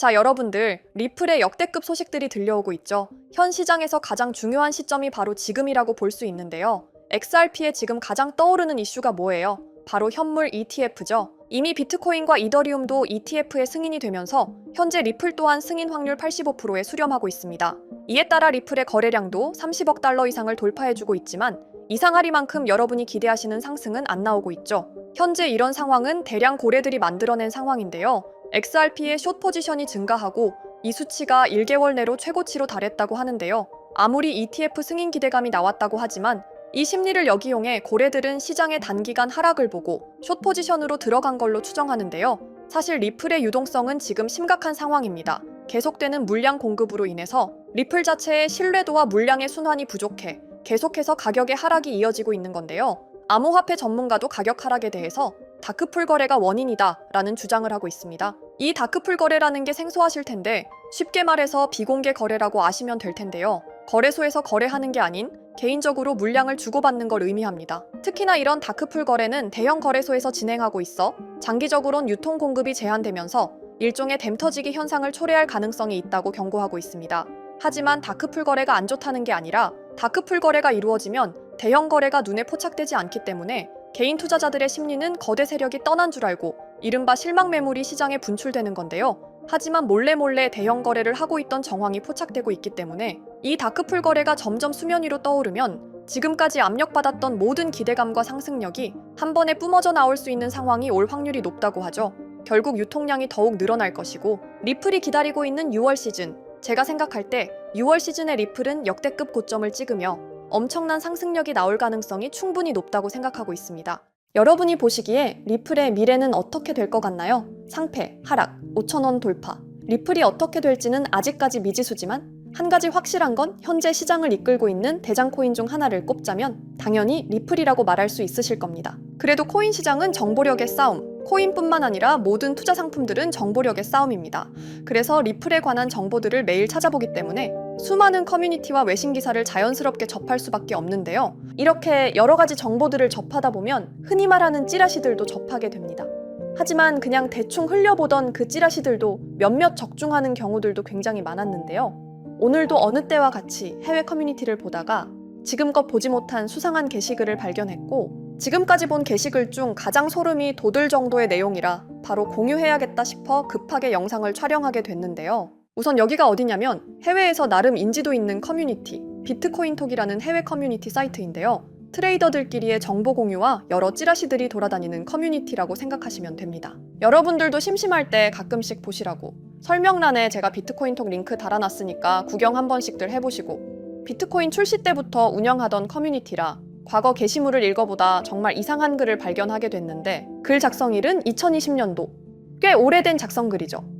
자, 여러분들, 리플의 역대급 소식들이 들려오고 있죠. 현 시장에서 가장 중요한 시점이 바로 지금이라고 볼 수 있는데요. XRP에 지금 가장 떠오르는 이슈가 뭐예요? 바로 현물 ETF죠. 이미 비트코인과 이더리움도 ETF의 승인이 되면서 현재 리플 또한 승인 확률 85%에 수렴하고 있습니다. 이에 따라 리플의 거래량도 30억 달러 이상을 돌파해주고 있지만 이상하리만큼 여러분이 기대하시는 상승은 안 나오고 있죠. 현재 이런 상황은 대량 고래들이 만들어낸 상황인데요. XRP의 숏 포지션이 증가하고 이 수치가 1개월 내로 최고치로 달했다고 하는데요. 아무리 ETF 승인 기대감이 나왔다고 하지만 이 심리를 역이용해 고래들은 시장의 단기간 하락을 보고 숏 포지션으로 들어간 걸로 추정하는데요. 사실 리플의 유동성은 지금 심각한 상황입니다. 계속되는 물량 공급으로 인해서 리플 자체의 신뢰도와 물량의 순환이 부족해 계속해서 가격의 하락이 이어지고 있는 건데요. 암호화폐 전문가도 가격 하락에 대해서 다크풀 거래가 원인이다 라는 주장을 하고 있습니다. 이 다크풀 거래라는 게 생소하실 텐데 쉽게 말해서 비공개 거래라고 아시면 될 텐데요. 거래소에서 거래하는 게 아닌 개인적으로 물량을 주고받는 걸 의미합니다. 특히나 이런 다크풀 거래는 대형 거래소에서 진행하고 있어 장기적으론 유통 공급이 제한되면서 일종의 댐 터지기 현상을 초래할 가능성이 있다고 경고하고 있습니다. 하지만 다크풀 거래가 안 좋다는 게 아니라 다크풀 거래가 이루어지면 대형 거래가 눈에 포착되지 않기 때문에 개인 투자자들의 심리는 거대 세력이 떠난 줄 알고 이른바 실망 매물이 시장에 분출되는 건데요. 하지만 몰래 몰래 대형 거래를 하고 있던 정황이 포착되고 있기 때문에 이 다크풀 거래가 점점 수면 위로 떠오르면 지금까지 압력받았던 모든 기대감과 상승력이 한 번에 뿜어져 나올 수 있는 상황이 올 확률이 높다고 하죠. 결국 유통량이 더욱 늘어날 것이고 리플이 기다리고 있는 6월 시즌 제가 생각할 때 6월 시즌의 리플은 역대급 고점을 찍으며 엄청난 상승력이 나올 가능성이 충분히 높다고 생각하고 있습니다. 여러분이 보시기에 리플의 미래는 어떻게 될 것 같나요? 상패, 하락, 5천원 돌파. 리플이 어떻게 될지는 아직까지 미지수지만 한 가지 확실한 건 현재 시장을 이끌고 있는 대장 코인 중 하나를 꼽자면 당연히 리플이라고 말할 수 있으실 겁니다. 그래도 코인 시장은 정보력의 싸움, 코인뿐만 아니라 모든 투자 상품들은 정보력의 싸움입니다. 그래서 리플에 관한 정보들을 매일 찾아보기 때문에 수많은 커뮤니티와 외신 기사를 자연스럽게 접할 수밖에 없는데요. 이렇게 여러 가지 정보들을 접하다 보면 흔히 말하는 찌라시들도 접하게 됩니다. 하지만 그냥 대충 흘려보던 그 찌라시들도 몇몇 적중하는 경우들도 굉장히 많았는데요. 오늘도 어느 때와 같이 해외 커뮤니티를 보다가 지금껏 보지 못한 수상한 게시글을 발견했고 지금까지 본 게시글 중 가장 소름이 돋을 정도의 내용이라 바로 공유해야겠다 싶어 급하게 영상을 촬영하게 됐는데요. 우선 여기가 어디냐면 해외에서 나름 인지도 있는 커뮤니티 비트코인톡이라는 해외 커뮤니티 사이트인데요. 트레이더들끼리의 정보 공유와 여러 찌라시들이 돌아다니는 커뮤니티라고 생각하시면 됩니다. 여러분들도 심심할 때 가끔씩 보시라고 설명란에 제가 비트코인톡 링크 달아놨으니까 구경 한 번씩들 해보시고 비트코인 출시 때부터 운영하던 커뮤니티라 과거 게시물을 읽어보다 정말 이상한 글을 발견하게 됐는데 글 작성일은 2020년도 꽤 오래된 작성글이죠.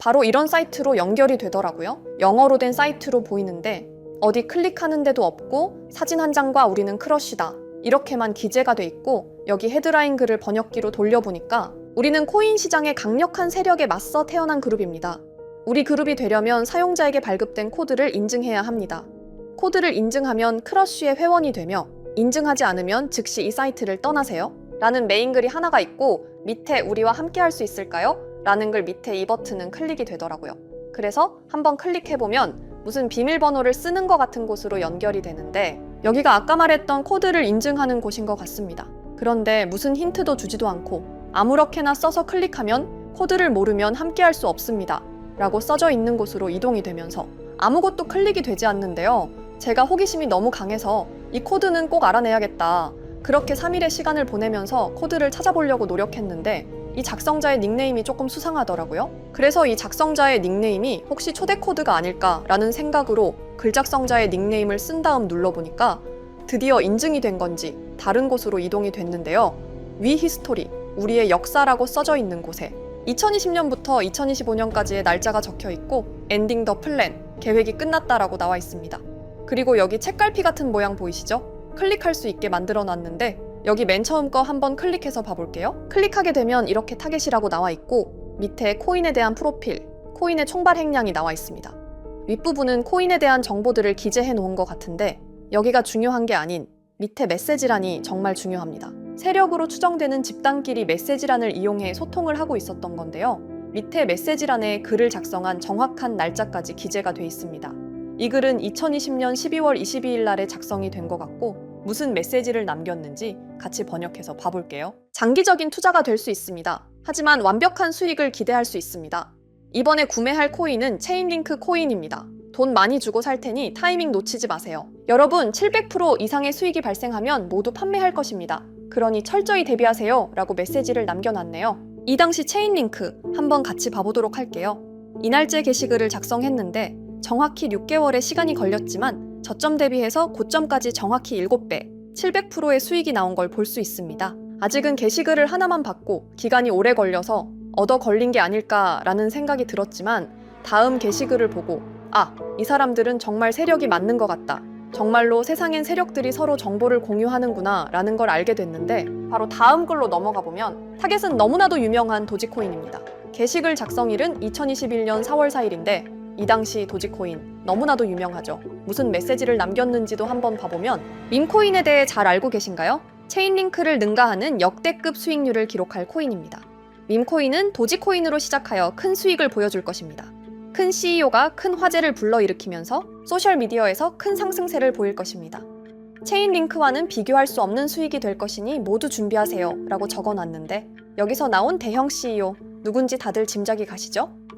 바로 이런 사이트로 연결이 되더라고요. 영어로 된 사이트로 보이는데 어디 클릭하는 데도 없고 사진 한 장과 우리는 크러쉬다. 이렇게만 기재가 돼 있고 여기 헤드라인 글을 번역기로 돌려보니까 우리는 코인 시장의 강력한 세력에 맞서 태어난 그룹입니다. 우리 그룹이 되려면 사용자에게 발급된 코드를 인증해야 합니다. 코드를 인증하면 크러쉬의 회원이 되며 인증하지 않으면 즉시 이 사이트를 떠나세요. 라는 메인 글이 하나가 있고 밑에 우리와 함께 할 수 있을까요? 라는 글 밑에 이 버튼은 클릭이 되더라고요. 그래서 한번 클릭해보면 무슨 비밀번호를 쓰는 것 같은 곳으로 연결이 되는데 여기가 아까 말했던 코드를 인증하는 곳인 것 같습니다. 그런데 무슨 힌트도 주지도 않고 아무렇게나 써서 클릭하면 코드를 모르면 함께 할 수 없습니다. 라고 써져 있는 곳으로 이동이 되면서 아무것도 클릭이 되지 않는데요. 제가 호기심이 너무 강해서 이 코드는 꼭 알아내야겠다. 그렇게 3일의 시간을 보내면서 코드를 찾아보려고 노력했는데 이 작성자의 닉네임이 조금 수상하더라고요. 그래서 이 작성자의 닉네임이 혹시 초대 코드가 아닐까라는 생각으로 글 작성자의 닉네임을 쓴 다음 눌러보니까 드디어 인증이 된 건지 다른 곳으로 이동이 됐는데요. 위 히스토리, 우리의 역사라고 써져 있는 곳에 2020년부터 2025년까지의 날짜가 적혀 있고 엔딩 더 플랜, 계획이 끝났다라고 나와 있습니다. 그리고 여기 책갈피 같은 모양 보이시죠? 클릭할 수 있게 만들어 놨는데 여기 맨 처음 거 한번 클릭해서 봐볼게요. 클릭하게 되면 이렇게 타겟이라고 나와 있고 밑에 코인에 대한 프로필, 코인의 총발 행량이 나와 있습니다. 윗부분은 코인에 대한 정보들을 기재해 놓은 것 같은데 여기가 중요한 게 아닌 밑에 메시지란이 정말 중요합니다. 세력으로 추정되는 집단끼리 메시지란을 이용해 소통을 하고 있었던 건데요. 밑에 메시지란에 글을 작성한 정확한 날짜까지 기재가 돼 있습니다. 이 글은 2020년 12월 22일 날에 작성이 된 것 같고 무슨 메시지를 남겼는지 같이 번역해서 봐볼게요. 장기적인 투자가 될 수 있습니다. 하지만 완벽한 수익을 기대할 수 있습니다. 이번에 구매할 코인은 체인링크 코인입니다. 돈 많이 주고 살 테니 타이밍 놓치지 마세요. 여러분, 700% 이상의 수익이 발생하면 모두 판매할 것입니다. 그러니 철저히 대비하세요. 라고 메시지를 남겨놨네요. 이 당시 체인링크 한번 같이 봐보도록 할게요. 이날째 게시글을 작성했는데 정확히 6개월의 시간이 걸렸지만 저점 대비해서 고점까지 정확히 7배, 700%의 수익이 나온 걸 볼 수 있습니다. 아직은 게시글을 하나만 받고 기간이 오래 걸려서 얻어 걸린 게 아닐까라는 생각이 들었지만 다음 게시글을 보고 아, 이 사람들은 정말 세력이 맞는 것 같다. 정말로 세상엔 세력들이 서로 정보를 공유하는구나 라는 걸 알게 됐는데 바로 다음 글로 넘어가 보면 타겟은 너무나도 유명한 도지코인입니다. 게시글 작성일은 2021년 4월 4일인데 이 당시 도지코인 너무나도 유명하죠. 무슨 메시지를 남겼는지도 한번 봐보면 밈코인에 대해 잘 알고 계신가요? 체인링크를 능가하는 역대급 수익률을 기록할 코인입니다. 밈코인은 도지코인으로 시작하여 큰 수익을 보여줄 것입니다. 큰 CEO가 큰 화제를 불러일으키면서 소셜미디어에서 큰 상승세를 보일 것입니다. 체인링크와는 비교할 수 없는 수익이 될 것이니 모두 준비하세요 라고 적어놨는데 여기서 나온 대형 CEO 누군지 다들 짐작이 가시죠?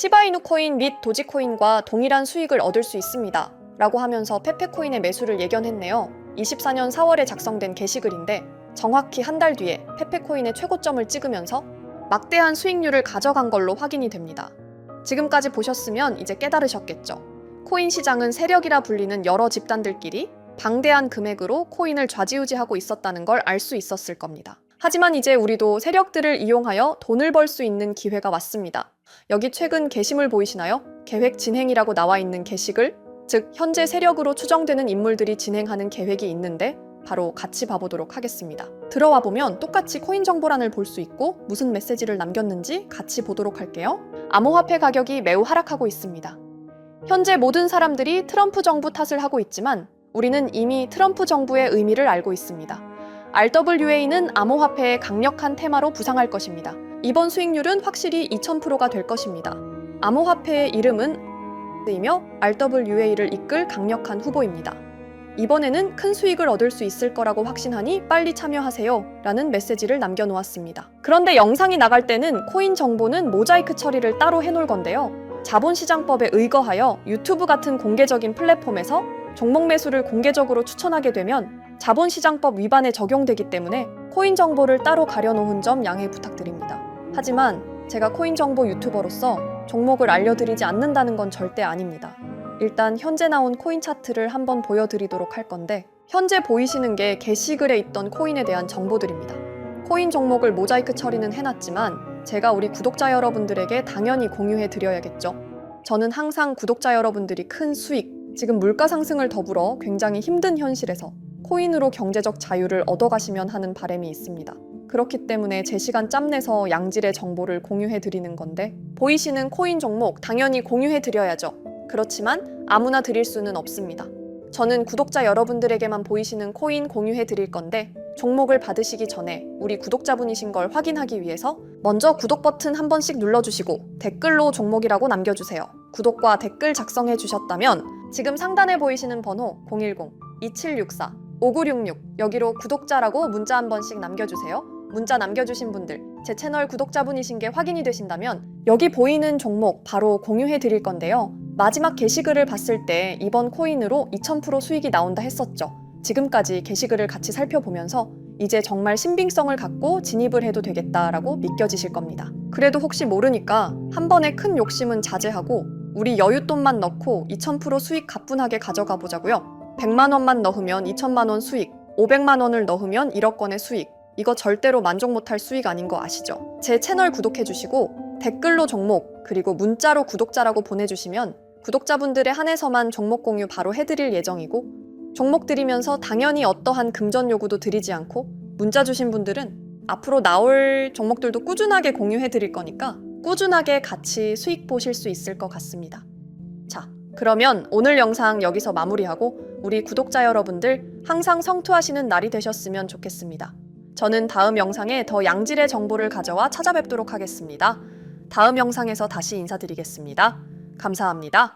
시바이누 코인 및 도지코인과 동일한 수익을 얻을 수 있습니다. 라고 하면서 페페코인의 매수를 예견했네요. 24년 4월에 작성된 게시글인데 정확히 한 달 뒤에 페페코인의 최고점을 찍으면서 막대한 수익률을 가져간 걸로 확인이 됩니다. 지금까지 보셨으면 이제 깨달으셨겠죠. 코인 시장은 세력이라 불리는 여러 집단들끼리 방대한 금액으로 코인을 좌지우지하고 있었다는 걸 알 수 있었을 겁니다. 하지만 이제 우리도 세력들을 이용하여 돈을 벌 수 있는 기회가 왔습니다. 여기 최근 게시물 보이시나요? 계획 진행이라고 나와 있는 게시글, 즉 현재 세력으로 추정되는 인물들이 진행하는 계획이 있는데 바로 같이 봐보도록 하겠습니다. 들어와 보면 똑같이 코인 정보란을 볼 수 있고 무슨 메시지를 남겼는지 같이 보도록 할게요. 암호화폐 가격이 매우 하락하고 있습니다. 현재 모든 사람들이 트럼프 정부 탓을 하고 있지만 우리는 이미 트럼프 정부의 의미를 알고 있습니다. RWA는 암호화폐의 강력한 테마로 부상할 것입니다. 이번 수익률은 확실히 2000%가 될 것입니다. 암호화폐의 이름은 이며 RWA를 이끌 강력한 후보입니다. 이번에는 큰 수익을 얻을 수 있을 거라고 확신하니 빨리 참여하세요. 라는 메시지를 남겨놓았습니다. 그런데 영상이 나갈 때는 코인 정보는 모자이크 처리를 따로 해놓을 건데요. 자본시장법에 의거하여 유튜브 같은 공개적인 플랫폼에서 종목 매수를 공개적으로 추천하게 되면 자본시장법 위반에 적용되기 때문에 코인 정보를 따로 가려놓은 점 양해 부탁드립니다. 하지만 제가 코인 정보 유튜버로서 종목을 알려드리지 않는다는 건 절대 아닙니다. 일단 현재 나온 코인 차트를 한번 보여드리도록 할 건데 현재 보이시는 게 게시글에 있던 코인에 대한 정보들입니다. 코인 종목을 모자이크 처리는 해놨지만 제가 우리 구독자 여러분들에게 당연히 공유해 드려야겠죠. 저는 항상 구독자 여러분들이 큰 수익, 지금 물가 상승을 더불어 굉장히 힘든 현실에서 코인으로 경제적 자유를 얻어가시면 하는 바람이 있습니다. 그렇기 때문에 제 시간 짬내서 양질의 정보를 공유해 드리는 건데 보이시는 코인 종목 당연히 공유해 드려야죠. 그렇지만 아무나 드릴 수는 없습니다. 저는 구독자 여러분들에게만 보이시는 코인 공유해 드릴 건데 종목을 받으시기 전에 우리 구독자분이신 걸 확인하기 위해서 먼저 구독 버튼 한 번씩 눌러주시고 댓글로 종목이라고 남겨주세요. 구독과 댓글 작성해 주셨다면 지금 상단에 보이시는 번호 010-2764-5966 여기로 구독자라고 문자 한 번씩 남겨주세요. 문자 남겨주신 분들 제 채널 구독자분이신 게 확인이 되신다면 여기 보이는 종목 바로 공유해 드릴 건데요. 마지막 게시글을 봤을 때 이번 코인으로 2000% 수익이 나온다 했었죠. 지금까지 게시글을 같이 살펴보면서 이제 정말 신빙성을 갖고 진입을 해도 되겠다라고 믿겨지실 겁니다. 그래도 혹시 모르니까 한 번에 큰 욕심은 자제하고 우리 여윳돈만 넣고 2000% 수익 가뿐하게 가져가 보자고요. 100만 원만 넣으면 2천만 원 수익, 500만 원을 넣으면 1억 원의 수익. 이거 절대로 만족 못할 수익 아닌 거 아시죠? 제 채널 구독해 주시고 댓글로 종목 그리고 문자로 구독자라고 보내주시면 구독자분들의 한해서만 종목 공유 바로 해드릴 예정이고 종목 드리면서 당연히 어떠한 금전 요구도 드리지 않고 문자 주신 분들은 앞으로 나올 종목들도 꾸준하게 공유해 드릴 거니까 꾸준하게 같이 수익 보실 수 있을 것 같습니다. 자, 그러면 오늘 영상 여기서 마무리하고 우리 구독자 여러분들 항상 성투하시는 날이 되셨으면 좋겠습니다. 저는 다음 영상에 더 양질의 정보를 가져와 찾아뵙도록 하겠습니다. 다음 영상에서 다시 인사드리겠습니다. 감사합니다.